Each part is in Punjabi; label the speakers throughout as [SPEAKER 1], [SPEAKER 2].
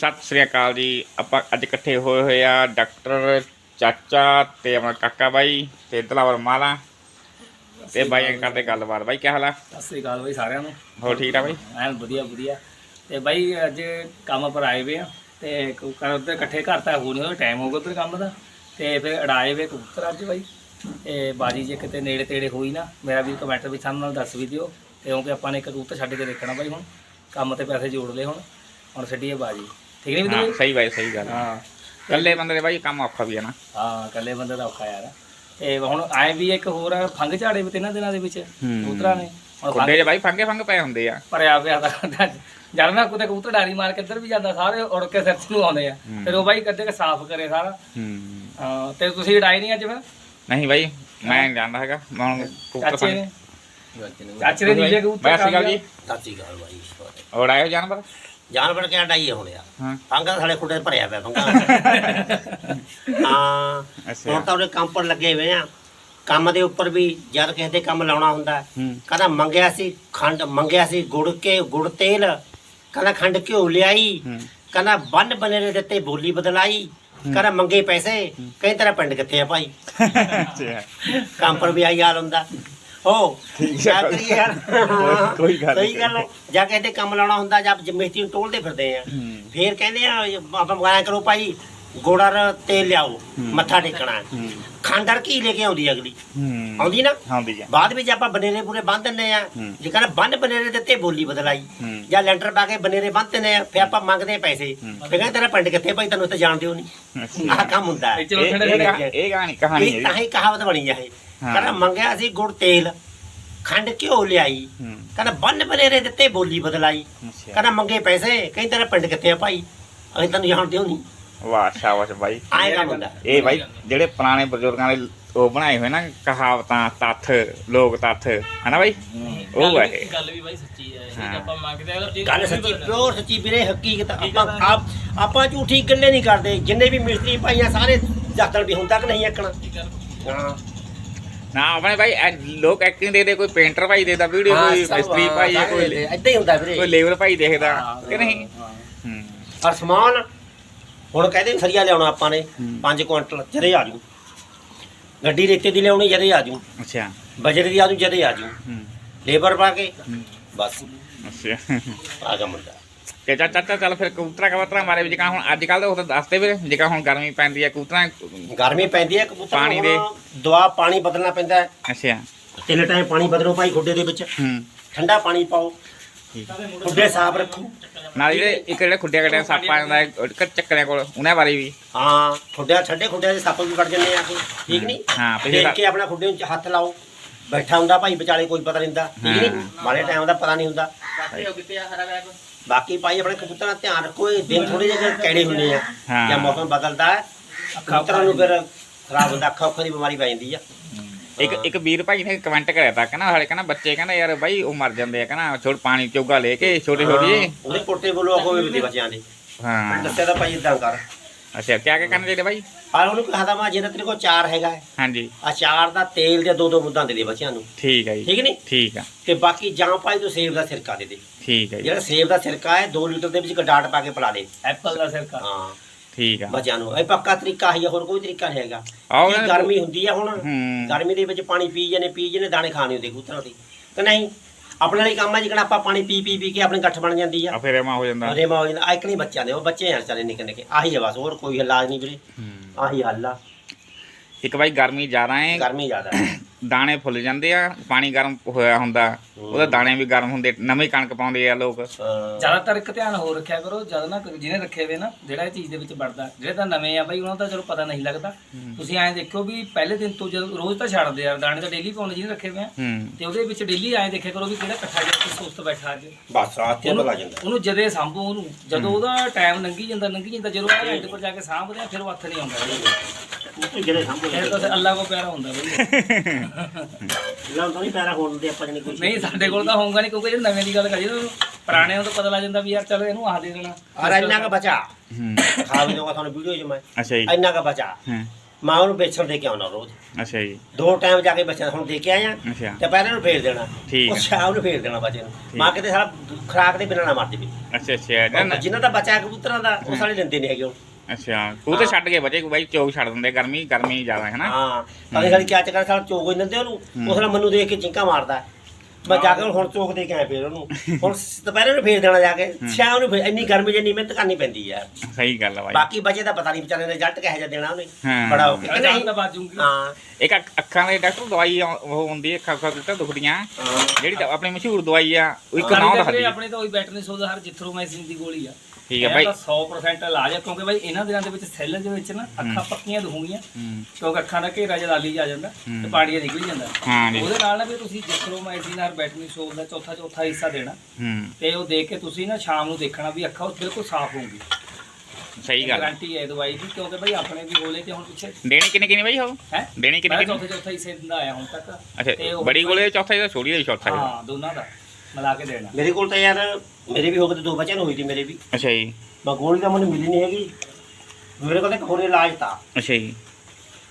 [SPEAKER 1] ਸਤਿ ਸ੍ਰੀ ਅਕਾਲ ਜੀ। ਆਪਾਂ ਅੱਜ ਇਕੱਠੇ ਹੋਏ ਹੋਏ ਆ ਡਾਕਟਰ ਚਾਚਾ ਤੇ ਆਪਣਾ ਕਾਕਾ ਬਾਈ ਤੇ ਦਲਾਵਰ ਮਾਲਾ ਤੇ ਬਾਈ ਕਰਦੇ ਗੱਲਬਾਤ। ਬਾਈ ਕੀ ਹਾਲ ਆ?
[SPEAKER 2] ਸਤਿ ਸ੍ਰੀ ਅਕਾਲ ਬਾਈ ਸਾਰਿਆਂ ਨੂੰ।
[SPEAKER 1] ਹੋਰ ਠੀਕ ਆ ਬਾਈ?
[SPEAKER 2] ਐਨ ਵਧੀਆ ਵਧੀਆ। ਤੇ ਬਾਈ ਅੱਜ ਕੰਮ ਪਰ ਆਏ ਵੇ ਆ ਤੇ ਕਰ ਉੱਧਰ ਇਕੱਠੇ ਘਰ ਤਾਂ ਹੋ ਨਹੀਂ ਹੋਇਆ ਟਾਈਮ ਹੋ ਗਿਆ ਉੱਧਰ ਕੰਮ ਦਾ। ਤੇ ਫਿਰ ਅੜਾਏ ਵੇ ਕਬੂਤਰ ਅੱਜ ਬਾਈ। ਤੇ ਬਾਜੀ ਜੇ ਕਿਤੇ ਨੇੜੇ ਤੇੜੇ ਹੋਈ ਨਾ ਮੇਰਾ ਵੀ ਕਮੈਂਟ ਵਿੱਚ ਸਾਨੂੰ ਨਾਲ ਦੱਸ ਵੀ ਦਿਓ। ਕਿਉਂਕਿ ਆਪਾਂ ਨੇ ਇੱਕ ਕਬੂਤਰ ਛੱਡ ਕੇ ਦੇਖਣਾ ਬਾਈ ਹੁਣ ਕੰਮ ਤੇ ਪੈਸੇ ਜੋੜ ਲਏ ਹੁਣ। ਹੁਣ ਛੱਡੀਏ ਬਾਜੀ। ਠੀਕ ਨਹੀਂ
[SPEAKER 1] ਹਾਂ ਸਹੀ ਬਾਈ ਸਹੀ ਗੱਲ।
[SPEAKER 2] ਹਾਂ
[SPEAKER 1] ਇਕੱਲੇ ਬੰਦੇ ਦੇ ਬਾਈ ਕੰਮ ਔਖਾ ਵੀ ਆ ਨਾ
[SPEAKER 2] ਹਾਂ ਇਕੱਲੇ ਬੰਦੇ ਦਾ ਔਖਾ ਯਾਰ ਤੇ ਹੁਣ ਆਏ ਵੀ ਇੱਕ ਹੋਰ ਆ, ਫੰਗ ਝਾੜੇ ਵੀ ਤਿੰਨਾਂ ਦਿਨਾਂ ਦੇ ਵਿੱਚ ਕਬੂਤਰਾਂ ਨੇ ਹੁਣ ਫੰਗ
[SPEAKER 1] ਖੁੱਡੇ 'ਚ ਬਾਈ ਫੰਗੇ ਫੰਗ ਪਏ ਹੁੰਦੇ ਆ
[SPEAKER 2] ਭਰਿਆ ਪਿਆ ਦਾ ਜਦ ਨਾ ਕੁਤੇ ਕਬੂਤਰ ਡਾਰੀ ਮਾਰ ਕੇ ਇੱਧਰ ਵੀ ਜਾਂਦਾ ਸਾਰੇ ਉੜ ਕੇ ਸਿਰ 'ਚ ਨੂੰ ਆਉਂਦੇ ਆ
[SPEAKER 1] ਹੂੰ।
[SPEAKER 2] ਫਿਰ ਉਹ ਬਾਈ ਕੱਢੇ ਕੇ ਸਾਫ਼ ਕਰੇ ਸਾਰਾ
[SPEAKER 1] ਹੂੰ
[SPEAKER 2] ਹਾਂ, ਤੇ ਤੁਸੀਂ ਉਡਾਏ ਨਹੀਂ ਅੱਜ ਫਿਰ
[SPEAKER 1] ਨਹੀਂ ਬਾਈ ਮੈਂ ਨੀ ਜਾਣਦਾ ਹੈਗਾ ਮੈਂ ਹੁਣ ਕਬੂਤਰ
[SPEAKER 2] ਚਾਚੇ ਨੇ ਚਾਚੇ ਦੇ ਨੀਲੇ ਕਬੂਤਰ
[SPEAKER 1] ਮੈਂ ਸ੍ਰੀ ਅਕਾਲ ਜੀ
[SPEAKER 3] ਸਤਿ ਗੱਲ ਬਾਈ
[SPEAKER 1] ਹੋਰ ਆਇਓ ਜਾਨਵਰ
[SPEAKER 3] ਜਾਨਵਰ ਕਿਆ ਡਾਈਏ ਹੁਣ ਯਾਰ। ਫੰਗਾ ਸਾਡੇ ਖੁੱਡੇ ਭਰਿਆ ਪਿਆ ਫੰਗਾ। ਹਾਂ ਹੁਣ ਤਾਂ ਉਹਦੇ ਕੰਮ ਪਰ ਲੱਗੇ ਹੋਏ ਆ। ਕੰਮ ਦੇ ਉੱਪਰ ਵੀ ਜਦ ਕਿਸੇ ਦੇ ਕੰਮ ਲਾਉਣਾ ਹੁੰਦਾ ਕਹਿੰਦਾ ਮੰਗਿਆ ਸੀ ਖੰਡ ਮੰਗਿਆ ਸੀ ਗੁੜ ਕੇ ਗੁੜ ਤੇਲ ਕਹਿੰਦਾ ਖੰਡ ਘਿਓ ਲਿਆਈ ਕਹਿੰਦਾ ਬੰਨ ਬਨੇਰੇ ਦਿੱਤੇ ਬੋਲੀ ਬਦਲਾਈ ਕਹਿੰਦਾ ਮੰਗੇ ਪੈਸੇ ਕਈ ਤਰ੍ਹਾਂ ਪਿੰਡ ਕਿੱਥੇ ਆ ਭਾਈ? ਕੰਮ ਪਰ ਵੀ ਆਈ ਹਾਲ ਹੁੰਦਾ। ਹੋ।
[SPEAKER 1] ਠੀਕ ਹੈ।
[SPEAKER 3] ਕਿਆ ਕਰੀਏ ਯਾਰ
[SPEAKER 1] ਕੋਈ ਗੱਲ
[SPEAKER 3] ਸਹੀ। ਗੱਲ ਹੈ। ਜਾਂ ਕਿਸੇ ਦੇ ਕੰਮ ਲਾਉਣਾ ਹੁੰਦਾ ਜਾਂ ਮਿਸਤਰੀ ਨੂੰ ਟੋਲਦੇ ਫਿਰਦੇ ਆ। ਫੇਰ ਕਹਿੰਦੇ ਆ ਆਪਾਂ ਮੰਗਾਇਆ ਕਰੋ ਭਾਈ। ਗੋੜਾ ਦਾ ਤੇਲ ਲਿਆਓ ਮੱਥਾ ਟੇਕਣਾ ਹੈ।
[SPEAKER 1] ਹੂੰ।
[SPEAKER 3] ਖੰਡਰ ਕੀ ਲੈ ਕੇ ਆਉਂਦੀ ਹੈ ਅਗਲੀ?
[SPEAKER 1] ਹੂੰ।
[SPEAKER 3] ਆਉਂਦੀ ਨਾ?
[SPEAKER 1] ਆਉਂਦੀ ਆ
[SPEAKER 3] ਬਾਅਦ ਵਿੱਚ ਆਪਾਂ ਬਨੇਰੇ ਪੂਰੇ ਬੰਨ ਦਿੰਦੇ ਆ
[SPEAKER 1] ਹੂੰ।
[SPEAKER 3] ਜੇ ਕਹਿੰਦਾ ਬੰਨ ਬਨੇਰੇ ਦਿੱਤੇ ਬੋਲੀ ਬਦਲਾਈ
[SPEAKER 1] ਹੂੰ।
[SPEAKER 3] ਜਾਂ ਲੈਂਟਰ ਪਾ ਕੇ ਬਨੇਰੇ ਬੰਨ ਦਿੰਦੇ ਆ ਫੇਰ ਆਪਾਂ ਮੰਗਦੇ ਆ ਪੈਸੇ।
[SPEAKER 1] ਹੂੰ।
[SPEAKER 3] ਫੇਰ ਕਹਿੰਦੇ ਤੇਰਾ ਪਿੰਡ ਕਿੱਥੇ ਭਾਈ? ਤੈਨੂੰ ਤਾਂ ਜਾਣਦੇ ਹੋ ਨਹੀਂ
[SPEAKER 1] ਅੱਛਾ।
[SPEAKER 3] ਆਹ ਕੰਮ ਹੁੰਦਾ ਹੈ।
[SPEAKER 2] ਇਹ ਚਲੋ
[SPEAKER 1] ਇਹ
[SPEAKER 2] ਖੜੇ
[SPEAKER 1] ਇਹ
[SPEAKER 2] ਖੜੇ
[SPEAKER 1] ਕਹਾ- ਇਹ ਕਹਾਣੀ ਕਹਾਣੀ
[SPEAKER 3] ਇਹ
[SPEAKER 1] ਹੈ
[SPEAKER 3] ਤਾਂ ਹੀ ਕਹਾਵਤ ਬਣੀ ਆ ਇਹ।
[SPEAKER 1] ਹਾਂ।
[SPEAKER 3] ਕਹਿੰਦਾ ਮੰਗਿਆ ਸੀ ਗੁੜ ਤੇਲ ਖੰਡ ਘਿਓ ਲਿਆਈ।
[SPEAKER 1] ਹੂੰ।
[SPEAKER 3] ਕਹਿੰਦਾ ਬੰਨ ਬਨੇਰੇ ਦਿੱਤੇ ਬੋਲੀ ਬਦਲਾਈ।
[SPEAKER 1] ਅੱਛਾ।
[SPEAKER 3] ਕਹਿੰਦਾ ਮੰਗੇ ਪੈਸੇ ਕਹਿੰਦਾ ਤੇਰਾ ਪਿੰਡ ਕਿੱਥੇ ਆ ਭਾਈ? ਅਸੀਂ ਤੈਨੂੰ ਜਾਣਦੇ ਹੋ ਨਹੀਂ
[SPEAKER 1] ਵਾਹ ਸ਼ਾਬਾਸ਼ ਬਾਈ।
[SPEAKER 3] ਆਏ ਕੰਮ ਹੁੰਦਾ
[SPEAKER 1] ਇਹ ਬਾਈ ਜਿਹੜੇ ਪੁਰਾਣੇ ਬਜ਼ੁਰਗਾਂ ਦੇ ਉਹ ਬਣਾਏ ਹੋਏ ਨਾ ਕਹਾਵਤਾਂ ਤੱਥ ਲੋਕ ਤੱਥ। ਹਨਾ ਬਾਈ? ਉਹ ਹੈ ਇਹ।
[SPEAKER 2] ਗੱਲ ਵੀ ਬਾਈ ਸੱਚੀ ਹੈ।
[SPEAKER 1] ਹਾਂ।
[SPEAKER 2] ਆਪਾਂ ਮੰਗਦੇ ਆ ਤਾਂ
[SPEAKER 3] ਗੱਲ ਸੱਚੀ ਪਿਓਰ ਸੱਚੀ ਵੀਰੇ ਹਕੀਕਤ। ਆਪਾਂ ਆਪ ਆਪਾਂ ਝੂਠੀ ਗੱਲੇ ਨਹੀਂ ਕਰਦੇ। ਜਿੰਨੇ ਵੀ ਮਿਸਤਰੀ ਭਾਈਆਂ ਸਾਰੇ ਜਾਤਲ ਵੀ ਹੁੰਦਾ ਕਿ ਨਹੀਂ ਆਕਣਾ। ਹਾਂ
[SPEAKER 1] ਨਾ ਆਪਣੇ ਬਾਈ ਐ- ਲੋਕ ਐਕਟਿੰਗ ਦੇ ਦੇ ਕੋਈ ਪੇਂਟਰ ਭਾਈ ਦੇਦਾ ਵੀਡੀਓ ਕੋਈ ਮਿਸਤਰੀ ਭਾਈ ਹੈ, ਕੋਈ
[SPEAKER 3] ਇਦਾਂ ਹੀ ਹੁੰਦਾ ਵੀਰੇ।
[SPEAKER 1] ਕੋਈ ਲੇਬਰ ਭਾਈ ਦੇਖਦਾ ਕਿ ਨਹੀਂ? ਹੂੰ।
[SPEAKER 3] ਔਰ ਸਮਾਨ ਹੁਣ ਕਹਿੰਦੇ ਸਰੀਆ ਲਿਆਉਣਾ ਆਪਾਂ ਨੇ
[SPEAKER 1] ਹੂੰ।
[SPEAKER 3] 5 ਕੁਇੰਟਲ ਜਦੇ ਆ ਜੂ। ਗੱਡੀ ਰੇਤੇ ਦੀ ਲਿਆਉਣੀ ਜਦੇ ਆ ਜੂ।
[SPEAKER 1] ਅੱਛਾ।
[SPEAKER 3] ਬਜਟ ਦੀ ਆ ਜੂ ਜਦੇ ਆ ਜੂ। ਲੇਬਰ ਪਾ ਕੇ ਬਸ।
[SPEAKER 1] ਅੱਛਾ।
[SPEAKER 3] ਆ ਕੰਮ ਹੁੰਦਾ
[SPEAKER 1] ਤੇ ਚਾਚਾ ਚੱਲ ਫਿਰ ਕਬੂਤਰਾ ਕਬੂਤਰਾ ਮਾਰੇ ਵੀ ਜਿਕਾ ਹੁਣ ਅੱਜ ਕੱਲ ਉਹ ਤਾਂ ਦੱਸਦੇ ਵੀਰੇ ਜਿਕਾ ਹੁਣ ਗਰਮੀ ਪੈਂਦੀ ਹੈ ਕਬੂਤਰਾਂ
[SPEAKER 3] ਗਰਮੀ ਪੈਂਦੀ ਹੈ ਕਬੂਤਰ
[SPEAKER 1] ਪਾਣੀ ਦੇ।
[SPEAKER 3] ਦਵਾ ਪਾਣੀ ਬਦਲਣਾ ਪੈਂਦਾ ਹੈ।
[SPEAKER 1] ਅੱਛਾ।
[SPEAKER 3] ਤਿੰਨ ਟਾਈਮ ਪਾਣੀ ਬਦਲੋ ਭਾਈ ਖੁੱਡੇ ਦੇ ਵਿੱਚ।
[SPEAKER 1] ਹੂੰ।
[SPEAKER 3] ਠੰਡਾ ਪਾਣੀ ਪਾਓ।
[SPEAKER 1] ਠੀਕ।
[SPEAKER 3] ਖੁੱਡੇ ਸਾਫ਼ ਰੱਖੋ।
[SPEAKER 1] ਨਾਲ ਜਿਹੜੇ ਇੱਕ ਜਿਹੜੇ ਖੁੱਡਿਆ ਕੱਢਿਆ ਸੱਪ ਆ ਜਾਂਦਾ ਹੈ, ਉਹ ਚੱਕਰਿਆਂ ਕੋਲ ਉਹਨਾਂ ਬਾਰੇ ਵੀ।
[SPEAKER 3] ਹਾਂ ਖੁੱਡਿਆਂ ਛੱਡੇ ਖੁੱਡਿਆਂ ਦੇ ਸੱਪ ਵੀ ਕੱਢ ਜੰਨੇ ਆ ਕੇ ਠੀਕ ਨਹੀਂ?
[SPEAKER 1] ਹਾਂ, ਪਿਛਲੇ
[SPEAKER 3] ਦੇਖ ਕੇ ਆਪਣਾ ਖੁੱਡੇ ਨੂੰ ਹੱਥ ਲਾਓ ਬੈਠਾ ਹੁੰਦਾ ਭਾਈ ਵਿਚਾਲੇ ਕੋਈ ਪਤਾ ਨਹੀਂ ਹੁੰਦਾ ਠੀਕ ਨਹੀਂ। ਮਾੜੇ ਟਾਈਮ ਦਾ ਪਤਾ ਨਹੀਂ ਹੁੰਦਾ। ਬਾਕੀ ਭਾਈ ਆਪਣੇ ਕਬੂਤਰਾਂ ਦਾ ਧਿਆਨ ਰੱਖੋ ਇਹ ਦਿਨ ਥੋੜੇ ਜਿਹੇ ਕੈੜੇ ਹੁੰਦੇ ਆ
[SPEAKER 1] ਹਾਂ।
[SPEAKER 3] ਜਾਂ ਮੌਸਮ ਬਦਲਦਾ ਹੈ ਕਬੂਤਰਾਂ ਨੂੰ ਫਿਰ ਖਰਾਬ ਹੁੰਦਾ ਅੱਖਾਂ ਅੱਖਾਂ ਦੀ ਬਿਮਾਰੀ ਪੈ ਜਾਂਦੀ ਆ।
[SPEAKER 1] ਇੱਕ ਇੱਕ ਵੀਰ ਭਾਈ ਨੇ ਕਮੈਂਟ ਕਰਿਆ ਤਾਂ ਕਹਿੰਦਾ ਸਾਡੇ ਕਹਿੰਦਾ ਬੱਚੇ ਕਹਿੰਦਾ ਯਾਰ ਬਾਈ ਉਹ ਮਰ ਜਾਂਦੇ ਆ ਕਹਿੰਦਾ ਛੋਟ ਪਾਣੀ ਚੋਗਾ ਲੈ ਕੇ ਛੋਟੇ ਛੋਟੇ ਜਿਹੇ।
[SPEAKER 3] ਉਹਦੇ ਪੋਟੇ ਬੋਲੋ ਆਖੋ ਵੀ ਬੱਚਿਆਂ ਦੇ।
[SPEAKER 1] ਹਾਂ।
[SPEAKER 3] ਦੱਸਿਆ ਤਾਂ ਭਾਈ ਇਦਾਂ ਕਰ।
[SPEAKER 1] ਅੱਛਾ ਕਿਆ ਕਿਆ ਕਰਨਾ ਚਾਹੀਦਾ ਬਾਈ?
[SPEAKER 3] ਆ ਉਹਨੂੰ ਕਹਦਾ ਮਾ ਜੇ ਤੇਰੇ ਕੋਲ ਚਾਰ ਹੈਗਾ ਹੈ,
[SPEAKER 1] ਹਾਂਜੀ।
[SPEAKER 3] ਆ ਚਾਰ ਦਾ ਤੇਲ ਦੇ ਦੋ ਦੋ ਮੁੱਦਾਂ ਦੇ ਦੇ ਬੱਚਿਆਂ ਨੂੰ।
[SPEAKER 1] ਠੀਕ ਹੈ ਜੀ।
[SPEAKER 3] ਠੀਕ ਨਹੀਂ
[SPEAKER 1] ਠੀਕ ਆ।
[SPEAKER 3] ਤੇ ਬਾਕੀ ਜਾਂ ਭਾਈ ਤੂੰ ਸੇਬ ਦਾ ਸਿਰਕਾ ਦੇ ਦੇ।
[SPEAKER 1] ਠੀਕ ਹੈ ਜੀ।
[SPEAKER 3] ਜਿਹੜਾ ਸੇਬ ਦਾ ਸਿਰਕਾ ਹੈ 2 ਲੀਟਰ ਦੇ ਵਿੱਚ ਗਡਾਟ ਪਾ ਕੇ ਪਿਲਾ ਦੇ।
[SPEAKER 2] ਐਪਲ ਦਾ ਸਿਰਕਾ।
[SPEAKER 3] ਹਾਂ।
[SPEAKER 1] ਠੀਕ ਆ।
[SPEAKER 3] ਬੱਚਿਆਂ ਨੂੰ ਇਹ ਪੱਕਾ ਤਰੀਕਾ ਹੀ ਹੋਰ ਕੋਈ ਤਰੀਕਾ ਨਹੀਂ ਹੈਗਾ।
[SPEAKER 1] ਆਹ
[SPEAKER 3] ਕੀ
[SPEAKER 1] ਉਹਨਾਂ ਨੇ-
[SPEAKER 3] ਗਰਮੀ ਹੁੰਦੀ ਹੈ ਹੁਣ?
[SPEAKER 1] ਹੂੰ।
[SPEAKER 3] ਗਰਮੀ ਦੇ ਵਿੱਚ ਪਾਣੀ ਪੀ ਜਨੇ ਪੀ ਜਨੇ ਦਾਣੇ ਖਾਣੇ ਹੁੰਦੇ ਕਬੂਤਰਾਂ ਦੇ। ਤੇ ਨਹੀਂ ਆਪਣੇ ਲਈ ਕੰਮ ਹੈ ਜਿਹੜਾ ਆਪਾਂ ਪਾਣੀ ਪੀ ਪੀ ਪੀ ਕੇ ਆਪਣੀ ਗੱਠ ਬਣ ਜਾਂਦੀ ਆ।
[SPEAKER 1] ਆ ਫਿਰ ਮਾ ਹੋ ਜਾਂਦਾ।
[SPEAKER 3] ਅਰੇ ਮਾ ਆ ਇੱਕ ਨਹੀਂ ਬੱਚਿਆਂ ਦੇ ਉਹ ਬੱਚੇ ਆ ਚਾਲੇ ਨਿੱਕੇ ਨਿੱਕੇ। ਆਹੀ ਹੈ ਬਸ ਹੋਰ ਕੋਈ ਇਲਾਜ ਨਹੀਂ ਵੀਰੇ।
[SPEAKER 1] ਹੂੰ।
[SPEAKER 3] ਆਹੀ ਹੱਲ ਆ।
[SPEAKER 1] ਇੱਕ ਬਾਈ ਗਰਮੀ ਜ਼ਿਆਦਾ ਹੈ।
[SPEAKER 3] ਗਰਮੀ ਜ਼ਿਆਦਾ ਹੈ।
[SPEAKER 1] ਦਾਣੇ ਫੁੱਲ ਜਾਂਦੇ ਆ ਪਾਣੀ ਗਰਮ ਹੋਇਆ ਹੁੰਦਾ ਉਹਦੇ ਦਾਣੇ ਵੀ ਗਰਮ ਹੁੰਦੇ ਨਵੀਂ ਕਣਕ ਪਾਉਂਦੇ ਆ ਲੋਕ।
[SPEAKER 2] ਜ਼ਿਆਦਾਤਰ ਇੱਕ ਧਿਆਨ ਹੋਰ ਰੱਖਿਆ ਕਰੋ ਜਦ ਨਾ ਜਿਹਨੇ ਰੱਖੇ ਵੇ ਨਾ ਜਿਹੜਾ ਇਹ ਚੀਜ਼ ਦੇ ਵਿੱਚ ਵੜਦਾ ਜਿਹੜੇ ਤਾਂ ਨਵੇਂ ਆ ਬਾਈ ਉਹਨਾਂ ਦਾ ਚਲੋ ਪਤਾ ਨਹੀਂ ਲੱਗਦਾ। ਤੁਸੀਂ ਐਂ ਦੇਖੋ ਵੀ ਪਹਿਲੇ ਦਿਨ ਤੋਂ ਜਦੋਂ ਰੋਜ਼ ਤਾਂ ਛੱਡਦੇ ਆ ਦਾਣੇ ਤਾਂ ਡੇਲੀ ਪਾਉਂਦੇ ਜਿਹਨੇ ਰੱਖੇ ਵੇ ਆ। ਤੇ ਉਹਦੇ ਵਿੱਚ ਡੇਲੀ ਐਂ ਦੇਖਿਆ ਕਰੋ ਵੀ ਕਿਹੜਾ ਇਕੱਠਾ ਜਿਹਾ ਸੁਸਤ ਬੈਠਾ ਅੱਜ।
[SPEAKER 3] ਬਸ ਆਤੇ ਬਲਾ ਜਾਂਦਾ।
[SPEAKER 2] ਉਹਨੂੰ ਜਦੇ ਸਾਂਭੋ ਉਹਨੂੰ ਜਦੋਂ ਉਹਦਾ ਟਾਈਮ ਲੰਘੀ ਜਾਂਦਾ ਲੰਘੀ ਜਾਂਦਾ ਜਦੋਂ ਉਹ ਹੈਂਡ ਪਰ ਜਾ ਕੇ ਸਾਂਭਦੇ ਆ ਫਿਰ ਉਹ ਹੱਥ ਨਹੀਂ ਆਉਂਦਾ। ਫਿਰ ਤਾਂ ਅੱਲਾ ਕੋ ਪਿਆਰਾ ਹੁੰਦਾ ਬਈ।
[SPEAKER 3] ਲਾਂ ਤਾਂ ਨਹੀਂ ਪੈਰਾ ਹੋਣ ਦੇ ਆਪਾਂ ਜਣੇ ਕੁਝ
[SPEAKER 2] ਨਹੀਂ ਸਾਡੇ ਕੋਲ ਤਾਂ ਹੋਊਗਾ ਨਹੀਂ ਕਿਉਂਕਿ ਜਿਹੜੇ ਨਵੇਂ ਦੀ ਗੱਲ ਕਰੀਏ ਤਾਂ ਪੁਰਾਣੇ ਨੂੰ ਤਾਂ ਪਤਾ ਲੱਗ ਜਾਂਦਾ ਵੀ ਯਾਰ ਚਲੋ ਇਹਨੂੰ ਆਹ ਦੇ ਦੇਣਾ।
[SPEAKER 3] ਔਰ ਇੰਨਾ ਕਾ ਬਚਾ।
[SPEAKER 1] ਹੂੰ।
[SPEAKER 3] ਖਾ ਵੀ ਦਊਗਾ ਤੁਹਾਨੂੰ ਵੀਡੀਓ 'ਚ ਮੈਂ।
[SPEAKER 1] ਅੱਛਾ ਜੀ।
[SPEAKER 3] ਇੰਨਾ ਕਾ ਬਚਾ।
[SPEAKER 1] ਹਾਂ।
[SPEAKER 3] ਮੈਂ ਉਹਨੂੰ ਵੇਚਣ ਦੇ ਕੇ ਆਉਣਾ ਰੋਜ਼।
[SPEAKER 1] ਅੱਛਾ ਜੀ।
[SPEAKER 3] ਦੋ ਟਾਈਮ ਜਾ ਕੇ ਬੱਚਿਆਂ ਹੁਣ ਦੇ ਕੇ ਆਇਆ।
[SPEAKER 1] ਅੱਛਾ।
[SPEAKER 3] ਤੇ ਪਹਿਲੇ ਨੂੰ ਫੇਰ ਦੇਣਾ।
[SPEAKER 1] ਠੀਕ
[SPEAKER 3] ਉਹ
[SPEAKER 1] ਹੈ।
[SPEAKER 3] ਸ਼ਾਮ ਨੂੰ ਫੇਰ ਦੇਣਾ ਬੱਚੇ ਨੂੰ। ਮਾਂ ਕਿਤੇ ਸਾਰਾ ਖਰਾਕ ਦੇ ਬਿਨਾਂ ਨਾ ਮਰ ਜਾਵੇ
[SPEAKER 1] ਅੱਛਾ ਅੱਛਾ ਨਾ- ਨਾ-
[SPEAKER 3] ਜਿਨ੍ਹਾਂ ਦਾ ਬੱਚਾ ਕਬੂਤਰਾਂ ਦਾ ਉਹ ਸਾਰੇ ਲੈਂਦੇ ਨਹੀਂ ਹੈਗੇ ਹੁਣ
[SPEAKER 1] ਅੱਛਾ ਉਹ ਤੇ ਛੱਡ ਕੇ ਬਚੇ ਬਾਈ ਚੋਕ ਛੱਡ ਦਿੰਦੇ ਗਰਮੀ ਗਰਮੀ ਜ਼ਿਆਦਾ ਹੈ ਨਾ।
[SPEAKER 3] ਹਾਂ ਤਾਂ ਸਾਡੀ ਕਿਆ ਚੱਕਰ ਸਾਲ ਚੋਗ ਹੀ ਦਿੰਦੇ ਉਹਨੂੰ ਉਸ ਨਾਲ ਮੈਨੂੰ ਦੇਖ ਕੇ ਚਿੰਕਾ ਮਾਰਦਾ। ਹੈ। ਮੈਂ ਜਾ ਕੇ ਹੁਣ ਚੋਕ ਦੇ ਕੇ ਆਇਆ ਫੇਰ ਉਹਨੂੰ। ਹੁਣ ਦੁਪਹਿਰੇ ਨੂੰ ਫੇਰ ਦੇਣਾ ਜਾ ਕੇ। ਸ਼ਾਮ ਨੂੰ ਫੇਰ ਇੰਨੀ ਗਰਮੀ ਜਿੰਨੀ ਮਿਹਨਤ ਕਰਨੀ ਪੈਂਦੀ ਯਾਰ।
[SPEAKER 1] ਸਹੀ ਗੱਲ ਆ ਬਾਈ।
[SPEAKER 3] ਬਾਕੀ ਬੱਚੇ ਦਾ ਪਤਾ ਨਹੀਂ ਵਿਚਾਰੇ ਨੇ ਜੱਟ ਕਿਹੋ ਜਿਹਾ ਦੇਣਾ ਉਹਨੇ। ਬੜਾ ਹੋ
[SPEAKER 2] ਜਾਨ
[SPEAKER 3] ਨਹੀਂ
[SPEAKER 2] ਤਾਂ ਬਾਜੂਗੀ
[SPEAKER 3] ਹਾਂ।
[SPEAKER 1] ਇੱਕ ਅੱਖ- ਦੇ ਡਾਕਟਰ ਦਵਾਈ ਉਹ ਹੁੰਦੀ ਹੈ ਅੱਖਾਂ ਅੱਖਾਂ ਕਿਤਾ ਦੁਖਦੀਆਂ।
[SPEAKER 3] ਹਾਂ।
[SPEAKER 1] ਜਿਹੜੀ ਤਾਂ ਆਪਣੀ ਮਸ਼ਹੂਰ ਦਵਾਈ ਆ ਉਹ ਇੱਕ ਨਾਮ
[SPEAKER 2] ਦੇ
[SPEAKER 1] ਦੱਸਦੀ।
[SPEAKER 2] ਆਪਣੇ ਤਾਂ ਉਹੀ ਬੈਟਰੀ ਸੋਦਾ ਹਰ ਜਿਥਰੋਮਾਈਸਿਨ ਦੀ ਗੋਲੀ ਆ।
[SPEAKER 1] ਠੀਕ ਹੈ
[SPEAKER 2] ਇਹ
[SPEAKER 1] ਬਾਈ।
[SPEAKER 2] ਤਾਂ 100% ਇਲਾਜ ਆ ਕਿਉਂਕਿ ਬਾਈ ਇਹਨਾਂ ਦਿਨਾਂ ਦੇ ਵਿੱਚ ਸੈੱਲ ਦੇ ਵਿੱਚ ਨਾ ਅੱਖਾਂ ਪੱਕੀਆਂ
[SPEAKER 1] ਹੂੰ,
[SPEAKER 2] ਕਿਉਂਕਿ ਅੱਖਾਂ ਦਾ ਘੇਰਾ ਜਿਹਾ ਲਾਲੀ ਜਾ ਜਾਂਦਾ
[SPEAKER 1] ਹੂੰ।
[SPEAKER 2] ਤੇ ਪਾਣੀ ਨਿਕਲ ਜਾਂਦਾ।
[SPEAKER 1] ਹਾਂ
[SPEAKER 2] ਉਹਦੇ ਨਾਲ ਨਾ ਵੀ ਤੁਸੀਂ ਜਿਥਰੋਮਾਈਸਿਨ ਨਾਲ ਬੈਟਰੀ ਸੋਦ ਦਾ ਚੌਥਾ ਚੌਥਾ ਹਿੱਸਾ ਦੇਣਾ
[SPEAKER 1] ਹੂੰ।
[SPEAKER 2] ਤੇ ਉਹ ਦੇਖ ਕੇ ਤੁਸੀਂ ਨਾ ਸ਼ਾਮ ਨੂੰ ਦੇਖਣਾ ਵੀ ਅੱਖਾਂ ਬਿਲਕੁਲ ਸਾਫ਼ ਹੋਣਗੀ
[SPEAKER 1] ਸਹੀ ਗੱਲ।
[SPEAKER 2] ਗਾਰੰਟੀ ਹੈ ਦਵਾਈ ਦੀ ਕਿਉਂਕਿ ਬਾਈ ਆਪਣੇ ਵੀ ਹੋਲੇ ਤੇ ਹੁਣ ਪਿੱਛੇ
[SPEAKER 1] ਦੇਣੀ ਕਿੰਨੀ ਕਿੰਨੀ ਬਾਈ ਉਹ?
[SPEAKER 2] ਹੈ?
[SPEAKER 1] ਦੇਣੀ ਕਿੰਨੀ ਕਿੰਨੀ?
[SPEAKER 2] ਚੌਥੇ ਚੌਥਾ ਹਿੱਸੇ ਦਿੰਦਾ ਆਇਆ ਹੁਣ ਤੱਕ।
[SPEAKER 1] ਅੱਛਾ ਬੜੀ ਗੋਲੇ ਚੌਥਾ ਇਹਦਾ ਛੋਟੀ ਦਾ ਚੌਥਾ
[SPEAKER 2] ਹਾਂ ਦੋਨਾਂ ਦਾ। ਮਿਲਾ ਕੇ ਦੇਣਾ।
[SPEAKER 3] ਮੇਰੇ ਕੋਲ ਤਾਂ ਯਾਰ ਮੇਰੇ ਵੀ ਹੋ ਗਏ ਤੇ ਦੋ ਬੱਚਿਆਂ ਨੂੰ ਹੋਈ ਸੀ ਮੇਰੇ ਵੀ।
[SPEAKER 1] ਅੱਛਾ ਜੀ।
[SPEAKER 3] ਮੈਂ ਗੋਲੀ ਤਾਂ ਮੈਨੂੰ ਮਿਲੀ ਨਹੀਂ ਹੈਗੀ। ਮੇਰੇ ਕੋਲ ਤਾਂ ਇੱਕ ਹੋਰ ਇਲਾਜ ਤਾਂ।
[SPEAKER 1] ਅੱਛਾ ਜੀ।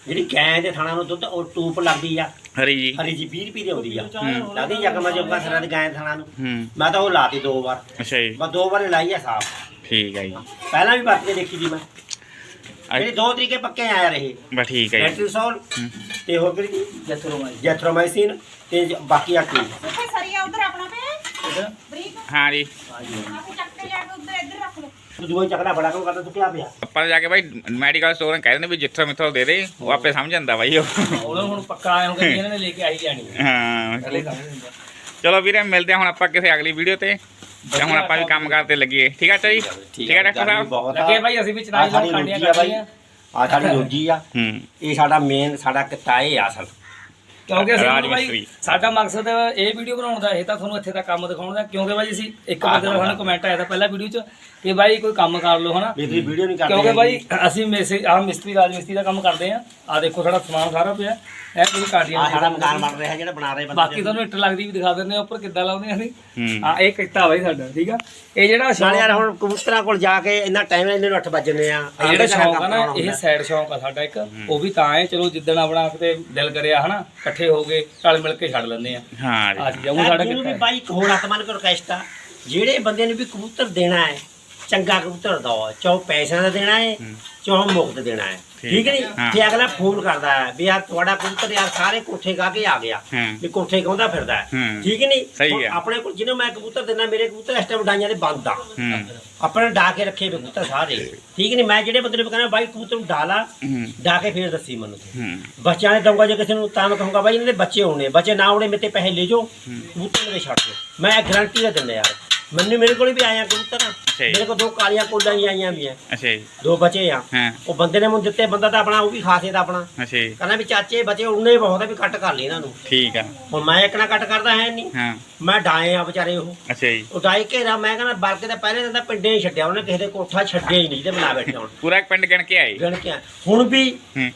[SPEAKER 3] ਜਿਹੜੀ ਗੈਂ ਦੇ ਥਾਣਾ ਨੂੰ ਦੁੱਧ ਉਹ ਟੂਪ ਲੱਗਦੀ ਆ।
[SPEAKER 1] ਹਰੀ ਜੀ।
[SPEAKER 3] ਹਰੀ ਜੀ 20 ਰੁਪਏ ਦੀ ਆਉਂਦੀ ਆ।
[SPEAKER 1] ਹੂੰ।
[SPEAKER 3] ਲੱਗਦੀ ਜਗਮਾ ਜਗਮਾ ਸਰਾਂ ਦੀ ਗੈਂ ਦੇ ਥਾਣਾ ਨੂੰ।
[SPEAKER 1] ਹੂੰ
[SPEAKER 3] ਮੈਂ ਤਾਂ ਉਹ ਲਾਤੀ ਦੋ ਵਾਰ।
[SPEAKER 1] ਅੱਛਾ ਜੀ।
[SPEAKER 3] ਮੈਂ ਦੋ ਵਾਰ ਲਾਈ ਆ ਸਾਫ਼।
[SPEAKER 1] ਠੀਕ ਹੈ ਜੀ।
[SPEAKER 3] ਪਹਿਲਾਂ ਵੀ ਵਰਤ ਕੇ ਦੇਖੀ ਦੀ ਮੈਂ। ਜਿਹੜੇ ਦੋ ਤਰੀਕੇ ਪੱਕੇ ਆਇਆ ਰਹੇ।
[SPEAKER 1] ਬਸ ਠੀਕ ਹੈ ਜੀ। ਹੂੰ।
[SPEAKER 3] ਤੇ ਹੋਰ ਕਿਹੜੀ?
[SPEAKER 2] ਜੈਥਰੋਮਾਈਸਿਨ।
[SPEAKER 3] ਜੈਥਰੋਮਾਈਸਿਨ ਤੇ ਜ- ਬਾਕੀ ਆ ਕੀ
[SPEAKER 4] ਉੱਥੇ ਸਰੀਆ ਉਧਰ ਆਪਣਾ ਪੇ ਬਰੀਕ
[SPEAKER 1] ਹਾਂ ਜੀ।
[SPEAKER 4] ਆਪੇ ਚੱਕ ਕੇ ਲਿਆ ਕੇ ਉਧਰ ਇੱਧਰ ਰੱਖ ਲਓ
[SPEAKER 3] ਤੂੰ ਦੂਆ ਚੱਕਣਾ ਬੜਾ ਕੰਮ ਕਰਦਾ ਤੂੰ ਕਿਆ ਪਿਆ
[SPEAKER 1] ਆਪਾਂ ਜਾ ਕੇ ਬਾਈ ਮੈਡੀਕਲ ਸਟੋਰ ਨੂੰ ਕਹਿ ਦਿੰਦੇ ਵੀ ਜਿੱਥੋਂ ਮਿੱਥੋਂ ਦੇ ਦੇ ਉਹ ਆਪੇ ਸਮਝ ਜਾਂਦਾ ਬਾਈ ਉਹ।
[SPEAKER 2] ਉਹਨਾਂ ਨੂੰ ਹੁਣ ਪੱਕਾ ਆਇਆ ਹੋਗਾ ਇਹਨਾਂ ਨੇ ਲੈ ਕੇ ਆਈ ਜਾਣੀ ਹੈ
[SPEAKER 1] ਹਾਂ
[SPEAKER 2] ਪਹਿਲੇ ਸਮਝ ਹੁੰਦਾ
[SPEAKER 1] ਚਲੋ ਵੀਰੇ ਮਿਲਦੇ ਹਾਂ ਹੁਣ ਆਪਾਂ ਕਿਸੇ ਅਗਲੀ ਵੀਡੀਓ ਤੇ। ਤੇ ਹੁਣ ਆਪਾਂ ਵੀ ਕੰਮ ਕਰਦੇ ਲੱਗੀਏ ਠੀਕ ਹੈ ਅੱਛਾ ਜੀ? ਠੀਕ ਹੈ ਡਾਕਟਰ ਸਾਹਿਬ?
[SPEAKER 2] ਲੱਗੇ ਭਾਈ ਅਸੀਂ ਵੀ ਚਨਾਈ ਕਾਂਡੀਆਂ
[SPEAKER 3] ਰੋਜੀ ਆ ਬਾਈ। ਆ ਸਾਡੀ ਰੋਜੀ ਆ। ਇਹ ਸਾਡਾ ਮੇਨ ਸਾਡਾ ਕਿੱਤਾ ਇਹ ਆ ਅਸਲ।
[SPEAKER 2] ਕਿਉਂਕਿ ਅਸੀਂ
[SPEAKER 1] ਮਿਸਤਰੀ।
[SPEAKER 2] ਸਾਡਾ ਮਕਸਦ ਇਹ ਵੀਡੀਓ ਬਣਾਉਣ ਦਾ ਇਹ ਤਾਂ ਤੁਹਾਨੂੰ ਇੱਥੇ ਦਾ ਕੰਮ ਦਿਖਾਉਣ ਦਾ ਕਿਉਂਕਿ ਭਾਈ ਅਸੀਂ ਇੱਕ ਬੰਦੇ ਦਾ ਸਾਨੂੰ ਕਮੈਂਟ ਆਇਆ ਤਾਂ ਪਹਿਲਾਂ ਵੀਡੀਓ 'ਚ ਕਿ ਭਾਈ ਕੋਈ ਕੰਮ ਕਰ ਲਓ ਹਨਾ?
[SPEAKER 3] ਵੀ ਤੁਸੀਂ ਵੀਡੀਓ ਨਹੀਂ ਕਰਦੇ
[SPEAKER 2] ਕਿਉਂਕਿ ਭਾਈ ਅਸੀਂ ਮੈਸੇਜ ਆ ਮਿਸਤਰੀ ਰਾਜ ਮਿਸਤਰੀ ਦਾ ਕੰਮ ਕਰਦੇ ਆ ਆ ਦੇਖੋ ਸਾਡਾ ਸਮਾਨ ਸਾਰਾ ਪਿਆ। ਇਹ ਕੋਈ ਕਾਡੀਆਂ
[SPEAKER 3] ਆ ਸਾਡਾ ਮਕਾਨ ਬਣ ਰਿਹਾ ਜਿਹੜਾ ਬਣਾ ਰਹੇ ਬੰਦੇ
[SPEAKER 2] ਬਾਕੀ ਤੁਹਾਨੂੰ ਇੱਟ ਲੱਗਦੀ ਵੀ ਦਿਖਾ ਦਿੰਦੇ ਆ ਉੱਪਰ ਕਿੱਦਾਂ ਲਾਉਂਦੇ ਆ ਅਸੀਂ। ਆ ਇਹ ਕਿੱਤਾ ਬਾਈ ਸਾਡਾ ਠੀਕ ਆ? ਇਹ ਜਿਹੜਾ
[SPEAKER 3] ਨਾਲੇ ਯਾਰ
[SPEAKER 2] ਸ਼ੌਂਕ
[SPEAKER 3] ਹੁਣ ਕਬੂਤਰਾਂ ਕੋਲ ਜਾ ਕੇ ਇੰਨਾ ਟਾਈਮ ਇਹਨਾਂ ਨੂੰ 8 ਵਜਣੇ ਆ।
[SPEAKER 2] ਇਹ ਜਿਹੜਾ ਸ਼ੌਂਕ ਆ ਨਾ ਇਹ ਸਾਈਡ ਸ਼ੌਂਕ ਆ ਸਾਡਾ ਇੱਕ। ਉਹ ਵੀ ਤਾਂ ਹੈ ਚਲੋ ਜਿੱਦਣ ਆਪਣਾ ਕਿਤੇ ਦਿਲ ਕਰਿਆ ਹਨਾ? ਇਕੱਠੇ ਹੋ ਗਏ ਰਲ ਮਿਲ ਕੇ ਛੱਡ ਲੈਂਦੇ ਆ
[SPEAKER 1] ਹਾਂ
[SPEAKER 2] ਆ
[SPEAKER 1] ਜੀ
[SPEAKER 2] ਉਹ ਸਾਡਾ
[SPEAKER 3] ਜਿਹਨੂੰ ਵੀ। ਬਾਈ ਇੱਕ ਹੋਰ ਆਤਮਨ ਕੋ ਰਿਕਵੈਸਟ ਆ ਜਿਹੜੇ ਬੰਦੇ ਨੂੰ ਵੀ ਕਬੂਤਰ ਦੇਣਾ ਹੈ ਚੰਗਾ ਕਬੂਤਰ ਦੋ ਚਾਹੋ ਪੈਸਿਆਂ ਦਾ ਦੇਣਾ ਹੈ ਚਾਹੋ ਮੁਫਤ ਦੇਣਾ ਹੈ।
[SPEAKER 1] ਠੀਕ
[SPEAKER 3] ਠੀਕ ਨਹੀਂ
[SPEAKER 1] ਹਾਂ।
[SPEAKER 3] ਤੇ ਅਗਲਾ ਫੋਨ ਕਰਦਾ ਹੈ ਵੀ ਯਾਰ ਤੁਹਾਡਾ ਕਬੂਤਰ ਯਾਰ ਸਾਰੇ ਕੋਠੇ ਗਾ ਕੇ ਆ ਗਿਆ
[SPEAKER 1] ਹਾਂ।
[SPEAKER 3] ਵੀ ਕੋਠੇ ਗਾਉਂਦਾ ਫਿਰਦਾ ਹੈ।
[SPEAKER 1] ਹੂੰ।
[SPEAKER 3] ਠੀਕ ਨਹੀਂ
[SPEAKER 1] ਹੈ।
[SPEAKER 3] ਆਪਣੇ ਕੋਲ ਜਿਹਨੂੰ ਮੈਂ ਕਬੂਤਰ ਦੇਣਾ ਮੇਰੇ ਕਬੂਤਰ ਇਸ ਟਾਈਮ ਡਾਈਆਂ ਦੇ ਬੰਦ ਆ।
[SPEAKER 1] ਹੂੰ।
[SPEAKER 3] ਆਪਣੇ ਡਾ ਕੇ ਰੱਖੇ ਕਬੂਤਰ ਸਾਰੇ। ਠੀਕ। ਨਹੀਂ ਮੈਂ ਜਿਹੜੇ ਬੰਦੇ ਨੂੰ ਕਹਿੰਦਾ ਬਾਈ ਕਬੂਤਰ ਨੂੰ ਡਾਲਾ
[SPEAKER 1] ਹੂੰ।
[SPEAKER 3] ਡਾ ਕੇ ਫੇਰ ਦੱਸੀ ਮੈਨੂੰ।
[SPEAKER 1] ਹੂੰ।
[SPEAKER 3] ਬੱਚਿਆਂ ਨੇ ਦਊਂਗਾ ਜੇ ਕਿਸੇ ਨੂੰ ਤਾਂ ਮੈਂ ਕਹੂੰਗਾ ਬਾਈ ਇਹਨਾਂ ਦੇ ਬੱਚੇ ਹੋਣੇ ਬੱਚੇ ਨਾ ਹੋਣੇ ਮੇਰੇ ਤੇ ਪੈਸੇ ਲੈ ਜਾਓ। ਕਬੂਤਰ ਮੇਰੇ ਛੱਡ ਦਿਓ। ਮੈਂ ਗਾਰੰਟੀ ਦਾ ਦਿੰਦਾ ਯਾਰ। ਮੈਨੂੰ ਮੇਰੇ ਕੋਲ ਵੀ ਆਇਆ ਕਬੂਤਰ।
[SPEAKER 1] ਜੀ।
[SPEAKER 3] ਮੇਰੇ ਕੋਲ ਦੋ ਕਾਲੀਆਂ ਕੋਲਾਂ ਹੀ ਆਈਆਂ ਵੀ ਆ
[SPEAKER 1] ਅੱਛਾ ਜੀ।
[SPEAKER 3] ਦੋ ਬੱਚੇ ਆ।
[SPEAKER 1] ਹਾਂ।
[SPEAKER 3] ਉਹ ਬੰਦੇ ਨੇ ਮੈਨੂੰ ਦਿੱਤੇ ਬੰਦਾ ਤਾਂ ਆਪਣਾ ਉਹ ਵੀ ਖਾਸੇ ਦਾ ਆਪਣਾ।
[SPEAKER 1] ਅੱਛਾ ਜੀ।
[SPEAKER 3] ਕਹਿੰਦਾ ਵੀ ਚਾਚੇ ਬੱਚੇ ਉਹਨੇ ਬਹੁਤ ਆ ਵੀ ਕੱਟ ਕਰ ਲੈ ਇਹਨਾਂ ਨੂੰ।
[SPEAKER 1] ਠੀਕ ਆ।
[SPEAKER 3] ਹੁਣ ਮੈਂ ਇੱਕ ਨਾ ਕੱਟ ਕਰਦਾ ਹੈ ਨਹੀਂ।
[SPEAKER 1] ਹਾਂ।
[SPEAKER 3] ਮੈਂ ਡਾਏ ਆ ਵਿਚਾਰੇ ਉਹ।
[SPEAKER 1] ਅੱਛਾ ਜੀ।
[SPEAKER 3] ਉਹ ਡਾਈ ਘੇਰਾ ਮੈਂ ਕਹਿੰਦਾ ਬਲਕੇ ਤਾਂ ਪਹਿਲੇ ਦਿਨ ਤਾਂ ਪਿੰਡੇ ਹੀ ਛੱਡਿਆ ਉਹਨੇ ਕਿਸੇ ਦੇ ਕੋਠਾ ਛੱਡਿਆ ਹੀ ਨਹੀਂ ਤੇ ਬਣਾ ਬੈਠੇ ਹੁਣ।
[SPEAKER 1] ਪੂਰਾ ਇੱਕ ਪਿੰਡ ਗਿਣ ਕੇ ਆਏ।
[SPEAKER 3] ਗਣ ਕੇ। ਹੁਣ ਵੀ
[SPEAKER 1] ਹੂੰ।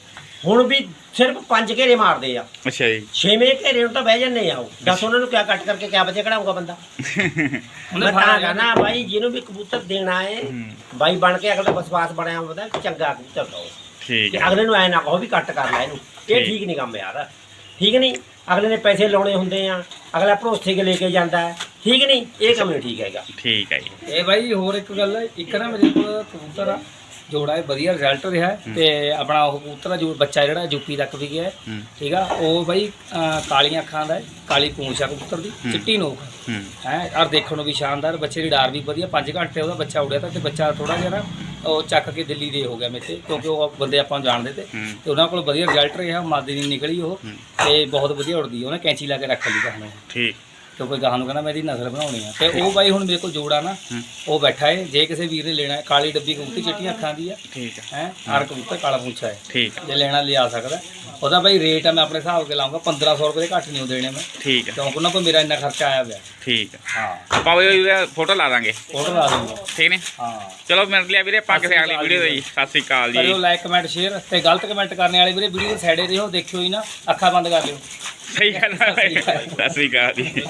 [SPEAKER 3] ਹੁਣ ਵੀ ਸਿਰਫ ਪੰਜ ਘੇਰੇ ਮਾਰਦੇ ਆ।
[SPEAKER 1] ਅੱਛਾ ਜੀ।
[SPEAKER 3] ਛੇਵੇਂ ਘੇਰੇ ਨੂੰ ਤਾਂ ਬਹਿ ਜਾਂਦੇ ਆ ਉਹ। ਦੱਸ ਉਹਨਾਂ ਨੂੰ ਕਿਆ ਕੱਟ ਕਰਕੇ ਕਿਆ ਬੱਚੇ ਕਢਾਊਗਾ ਬੰਦਾ?
[SPEAKER 2] ਉਹਨੇ
[SPEAKER 3] ਮੈਂ ਤਾਂ ਕਹਣਾ ਬਾਈ ਜਿਹਨੂੰ ਵੀ ਕਬੂਤਰ ਦੇਣਾ ਹੈ
[SPEAKER 1] ਹੂੰ,
[SPEAKER 3] ਬਾਈ ਬਣ ਕੇ ਅਗਲੇ ਦਾ ਵਿਸ਼ਵਾਸ ਬਣਿਆ ਹੁੰਦਾ ਚੰਗਾ ਕਬੂਤਰ ਦੋ
[SPEAKER 1] ਠੀਕ ਆ
[SPEAKER 3] ਅਗਲੇ ਨੂੰ ਐ ਨਾ ਕਹੋ ਵੀ ਕੱਟ ਕਰ ਲੈ ਇਹਨੂੰ। ਇਹ
[SPEAKER 1] ਠੀਕ।
[SPEAKER 3] ਨਹੀਂ ਕੰਮ ਯਾਰ। ਠੀਕ ਨਹੀਂ? ਅਗਲੇ ਨੇ ਪੈਸੇ ਲਾਉਣੇ ਹੁੰਦੇ ਆ। ਅਗਲਾ ਭਰੋਸੇ ਕੇ ਲੈ ਕੇ ਜਾਂਦਾ ਹੈ। ਠੀਕ ਨਹੀਂ? ਇਹ ਕੰਮ ਨਹੀਂ ਠੀਕ ਹੈਗਾ।
[SPEAKER 1] ਠੀਕ ਆ ਜੀ।
[SPEAKER 2] ਇਹ ਬਾਈ ਹੋਰ ਇੱਕ ਗੱਲ ਹੈ ਇੱਕ ਨਾ ਮੇਰੇ ਕੋਲ ਕਬੂਤਰ ਆ। ਜੋੜਾ ਹੈ ਵਧੀਆ ਰਿਜ਼ਲਟ ਰਿਹਾ ਤੇ ਆਪਣਾ ਉਹ ਕਬੂਤਰ ਦਾ ਜੋ ਬੱਚਾ ਜਿਹੜਾ ਯੂਪੀ ਤੱਕ ਵੀ ਗਿਆ ਠੀਕ ਆ? ਉਹ ਬਾਈ ਕਾਲੀਆਂ ਅੱਖਾਂ ਦਾ ਕਾਲੀ ਪੂੰਛ ਆ ਕਬੂਤਰ ਦੀ। ਚਿੱਟੀ ਨੋਕ
[SPEAKER 1] ਹੂੰ।
[SPEAKER 2] ਔਰ ਦੇਖਣ ਨੂੰ ਵੀ ਸ਼ਾਨਦਾਰ ਬੱਚੇ ਦੀ ਡਾਰ ਵੀ ਵਧੀਆ 5 ਘੰਟੇ ਉਹਦਾ ਬੱਚਾ ਉੜਿਆ ਤਾਂ ਤੇ ਬੱਚਾ ਥੋੜਾ ਜਿਹਾ ਨਾ ਉਹ ਚੱਕ ਕੇ ਦਿੱਲੀ ਦੇ ਹੋ ਗਿਆ ਮੇਤੇ ਕਿਉਂਕਿ ਉਹ ਬੰਦੇ ਆਪਾਂ ਜਾਣਦੇ ਤੇ। ਤੇ ਉਹਨਾਂ ਕੋਲ ਵਧੀਆ ਰਿਜ਼ਲਟ ਰਿਹਾ ਮਾਦੀ ਨਹੀਂ ਨਿਕਲੀ ਉਹ। ਤੇ ਬਹੁਤ ਵਧੀਆ ਉੜਦੀ ਉਹਨੇ ਕੈਂਚੀ ਲਾ ਕੇ ਰੱਖ ਲਈ ਨੂੰ
[SPEAKER 1] ਠੀਕ।
[SPEAKER 2] ਤੇ ਕੋਈ ਗਾਹਾਂ ਨੂੰ ਕਹਿੰਦਾ ਮੈਂ ਇਹਦੀ ਨਸਲ ਬਣਾਉਣੀ ਆ। ਤੇ ਉਹ ਬਾਈ ਹੁਣ ਮੇਰੇ ਕੋਲ ਜੋੜਾ ਨਾ
[SPEAKER 1] ਹੂੰ।
[SPEAKER 2] ਉਹ ਬੈਠਾ ਏ ਜੇ ਕਿਸੇ ਵੀਰ ਨੇ ਲੈਣਾ ਹੈ ਕਾਲੀ ਡੱਬੀ ਕਬੂਤਰ ਚਿੱਟੀਆਂ ਅੱਖਾਂ ਦੀ ਆ
[SPEAKER 1] ਠੀਕ ਆ।
[SPEAKER 2] ਹੈ ਹਰ ਕਬੂਤਰ ਕਾਲਾ ਪੁੰਛਾ ਹੈ
[SPEAKER 1] ਠੀਕ ਆ।
[SPEAKER 2] ਜੇ ਲੈਣਾ ਲਿਆ ਸਕਦਾ। ਉਹਦਾ ਬਾਈ ਰੇਟ ਆ ਮੈਂ ਆਪਣੇ ਹਿਸਾਬ ਕੇ ਲਾਉਂਗਾ 1500 ਰੁਪਏ ਦੇ ਘੱਟ ਨਹੀਂ ਦੇਣੇ ਮੈਂ।
[SPEAKER 1] ਠੀਕ ਆ।
[SPEAKER 2] ਕਿਉਂਕਿ ਉਹਨਾਂ ਕੋਲ ਮੇਰਾ ਇੰਨਾ ਖਰਚਾ ਆਇਆ ਪਿਆ।
[SPEAKER 1] ਠੀਕ ਆ।
[SPEAKER 2] ਹਾਂ।
[SPEAKER 1] ਆਪਾਂ ਵੀ ਫੋਟੋ ਲਾ ਦਾਂਗੇ।
[SPEAKER 2] ਫੋਟੋ ਲਾ ਦੂੰਗਾ।
[SPEAKER 1] ਠੀਕ ਨੇ?
[SPEAKER 2] ਹਾਂ।
[SPEAKER 1] ਚਲੋ ਮਿਲ ਲਿਆ ਵੀਰੇ ਆਪਾਂ ਕਿਸੇ ਅਗਲੀ ਵੀਡੀਓ ਦੇ ਜੀ। ਸਤਿ ਸ੍ਰੀ ਅਕਾਲ ਜੀ।
[SPEAKER 2] ਕਰਿਓ ਲਾਈਕ ਕਮੈਂਟ ਸ਼ੇਅਰ ਤੇ ਗਲਤ ਕਮੈਂਟ ਕਰਨ ਵਾਲੇ ਵੀਰੇ ਵੀਡੀਓ ਦੇ ਸਾਈਡੇ ਰਹੋ ਦੇਖਿਓ ਹੀ ਨਾ। ਅੱਖਾਂ ਬੰਦ ਕਰ ਲਿਓ।
[SPEAKER 1] ਸਹੀ ਗੱਲ ਹੈ ਸਤਿ ਸ੍ਰੀ ਅਕਾਲ ਜੀ